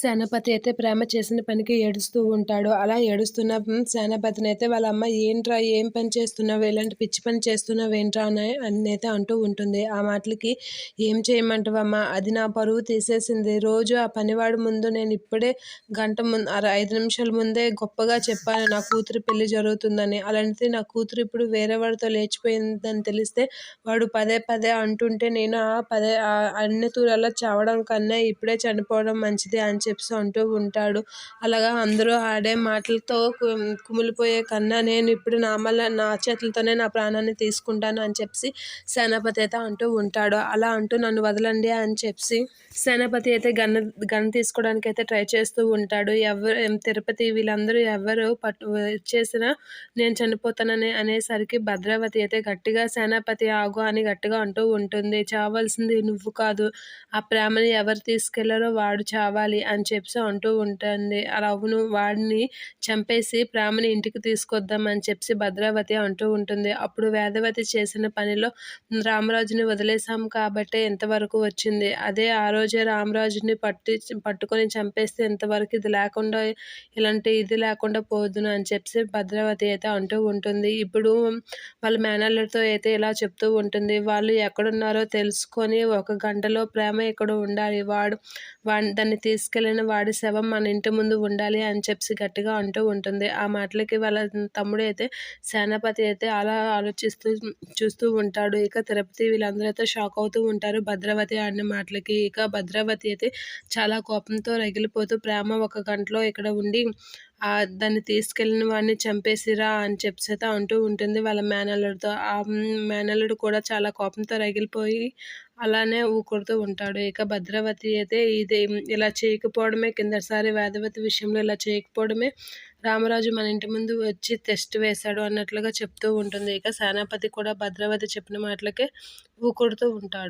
సేనాపతి అయితే ప్రేమ చేసిన పనికి ఏడుస్తూ ఉంటాడు. అలా ఏడుస్తున్న సేనాపతిని అయితే వాళ్ళ అమ్మ ఏంట్రా ఏం పని చేస్తున్నావు ఇలాంటి పిచ్చి పని చేస్తున్నావు ఏంట్రా అని అయితే అంటూ ఉంటుంది. ఆ మాటలకి ఏం చేయమంటావమ్మా అది నా పరువు తీసేసింది. రోజు ఆ పనివాడు ముందు నేను ఇప్పుడే గంట ముందు ఐదు నిమిషాల ముందే గొప్పగా చెప్పాను నా కూతురు పెళ్ళి జరుగుతుందని. అలాంటిది నా కూతురు ఇప్పుడు వేరే వాడితో లేచిపోయిందని తెలిస్తే వాడు పదే పదే అంటుంటే నేను ఆ పదే అన్ని తూరాల్లో చావడం కన్నా ఇప్పుడే చనిపోవడం మంచిది అని చెప్పి అంటూ ఉంటాడు. అలాగా అందరూ ఆడే మాటలతో కుమిలిపోయే కన్నా నేను ఇప్పుడు నా మళ్ళీ నా చేతులతోనే నా ప్రాణాన్ని తీసుకుంటాను అని చెప్పి సేనాపతి అయితే అంటూ ఉంటాడు. అలా అంటూ నన్ను వదలండి అని చెప్పి సేనాపతి అయితే గన్న గన్ తీసుకోవడానికి అయితే ట్రై చేస్తూ ఉంటాడు. ఎవరు తిరుపతి వీళ్ళందరూ ఎవరు పట్టు చేసినా నేను చనిపోతానని అనేసరికి భద్రావతి అయితే గట్టిగా సేనాపతి ఆగు అని గట్టిగా అంటూ ఉంటుంది. చావాల్సింది నువ్వు కాదు. ఆ ప్రేమని ఎవరు తీసుకెళ్ళారో వాడు చావాలి అని అని చెప్పి అంటూ ఉంటుంది. అలా అవును వాడిని చంపేసి ప్రేమని ఇంటికి తీసుకొద్దాం అని చెప్పి భద్రావతి అంటూ ఉంటుంది. అప్పుడు వేదవతి చేసిన పనిలో రామరాజుని వదిలేసాం కాబట్టి ఎంతవరకు వచ్చింది. అదే ఆ రోజే రామరాజుని పట్టి పట్టుకొని చంపేస్తే ఎంతవరకు ఇది లేకుండా ఇలాంటి ఇది లేకుండా పోదును అని చెప్పి భద్రావతి అయితే అంటూ ఉంటుంది. ఇప్పుడు వాళ్ళ మేనల్లతో అయితే ఇలా చెప్తూ ఉంటుంది. వాళ్ళు ఎక్కడున్నారో తెలుసుకొని ఒక గంటలో ప్రేమ ఇక్కడ ఉండాలి. వాడు వాడి దాన్ని తీసుకెళ్ళి తీసుకెళ్ళిన వాడి శవం మన ఇంటి ముందు ఉండాలి అని చెప్పి గట్టిగా అంటూ ఉంటుంది. ఆ మాటలకి వాళ్ళ తమ్ముడు అయితే సేనాపతి అయితే అలా ఆలోచిస్తూ చూస్తూ ఉంటాడు. ఇక తిరుపతి వీళ్ళందరూ అయితే షాక్ అవుతూ ఉంటారు భద్రావతి ఆడిన మాటలకి. ఇక భద్రావతి అయితే చాలా కోపంతో రగిలిపోతూ ప్రేమ ఒక గంటలో ఇక్కడ ఉండి దాన్ని తీసుకెళ్ళిన వాడిని చంపేసిరా అని చెప్పి అంటూ ఉంటుంది. వాళ్ళ మేనల్లుడితో. ఆ మేనల్లుడు కూడా చాలా కోపంతో రగిలిపోయి అలానే ఊకుడుతూ ఉంటాడు. ఇక భద్రావతి అయితే ఇది ఇలా చేయకపోవడమే కిందసారి వేదవతి విషయంలో ఇలా చేయకపోవడమే. రామరాజు మన ఇంటి ముందు వచ్చి టెస్ట్ వేశాడు అన్నట్లుగా చెప్తూ ఉంటుంది. ఇక సేనాపతి కూడా భద్రావతి చెప్పిన మాటలకే ఊకుడుతూ ఉంటాడు.